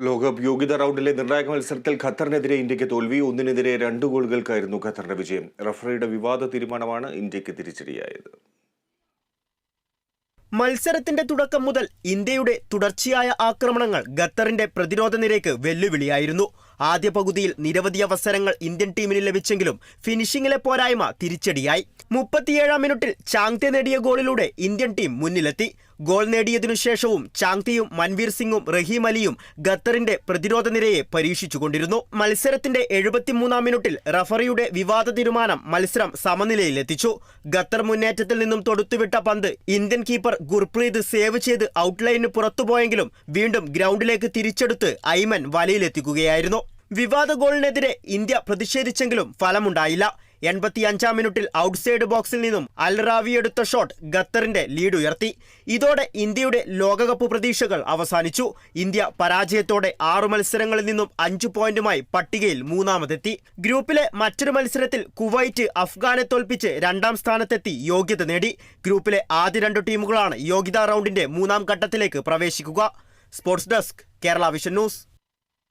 ലോകകപ്പ് യോഗ്യത റൗണ്ടിലെ നിർണായക മത്സരത്തിൽ ഖത്തറിനെതിരെ ഇന്ത്യയ്ക്ക് തോൽവി. ഒന്നിനെതിരെ രണ്ട് ഗോളുകൾക്കായിരുന്നു ഖത്തറിന്റെ വിജയം. റഫറിയുടെ വിവാദ തീരുമാനമാണ് ഇന്ത്യയ്ക്ക് തിരിച്ചടിയായത്. മത്സരത്തിന്റെ തുടക്കം മുതൽ ഇന്ത്യയുടെ തുടർച്ചയായ ആക്രമണങ്ങൾ ഖത്തറിന്റെ പ്രതിരോധ നിരയ്ക്ക് വെല്ലുവിളിയായിരുന്നു. ആദ്യ പകുതിയിൽ നിരവധി അവസരങ്ങൾ ഇന്ത്യൻ ടീമിന് ലഭിച്ചെങ്കിലും ഫിനിഷിംഗിലെ പോരായ്മ തിരിച്ചടിയായി. മുപ്പത്തിയേഴാം മിനിറ്റിൽ ചാങ്തെ നേടിയ ഗോളിലൂടെ ഇന്ത്യൻ ടീം മുന്നിലെത്തി. ഗോൾ നേടിയതിനു ശേഷവും ചാങ്തിയും മൻവീർ സിംഗും റഹീം അലിയും ഖത്തറിന്റെ പ്രതിരോധ നിരയെ പരീക്ഷിച്ചുകൊണ്ടിരുന്നു. മത്സരത്തിന്റെ എഴുപത്തിമൂന്നാം മിനിറ്റിൽ റഫറിയുടെ വിവാദ തീരുമാനം മത്സരം സമനിലയിലെത്തിച്ചു. ഖത്തർ മുന്നേറ്റത്തിൽ നിന്നും തൊടുത്തുവിട്ട പന്ത് ഇന്ത്യൻ കീപ്പർ ഗുർപ്രീത് സേവ് ചെയ്ത് ഔട്ട്ലൈനിന് പുറത്തുപോയെങ്കിലും വീണ്ടും ഗ്രൗണ്ടിലേക്ക് തിരിച്ചെടുത്ത് ഐമൻ വലയിലെത്തിക്കുകയായിരുന്നു. വിവാദ ഗോളിനെതിരെ ഇന്ത്യ പ്രതിഷേധിച്ചെങ്കിലും ഫലമുണ്ടായില്ല. എൺപത്തിയഞ്ചാം മിനിറ്റിൽ ഔട്ട്സൈഡ് ബോക്സിൽ നിന്നും അൽറാവി എടുത്ത ഷോട്ട് ഖത്തറിന്റെ ലീഡ് ഉയർത്തി ഇതോടെ ഇന്ത്യയുടെ ലോകകപ്പ് പ്രതീക്ഷകൾ അവസാനിച്ചു. ഇന്ത്യ പരാജയത്തോടെ ആറു മത്സരങ്ങളിൽ നിന്നും അഞ്ച് പോയിന്റുമായി പട്ടികയിൽ മൂന്നാമതെത്തി. ഗ്രൂപ്പിലെ മറ്റൊരു മത്സരത്തിൽ കുവൈറ്റ് അഫ്ഗാനെ തോൽപ്പിച്ച് രണ്ടാം സ്ഥാനത്തെത്തി യോഗ്യത നേടി. ഗ്രൂപ്പിലെ ആദ്യ രണ്ടു ടീമുകളാണ് യോഗ്യതാ റൗണ്ടിന്റെ മൂന്നാം ഘട്ടത്തിലേക്ക് പ്രവേശിക്കുക. Sports desk Kerala vision news.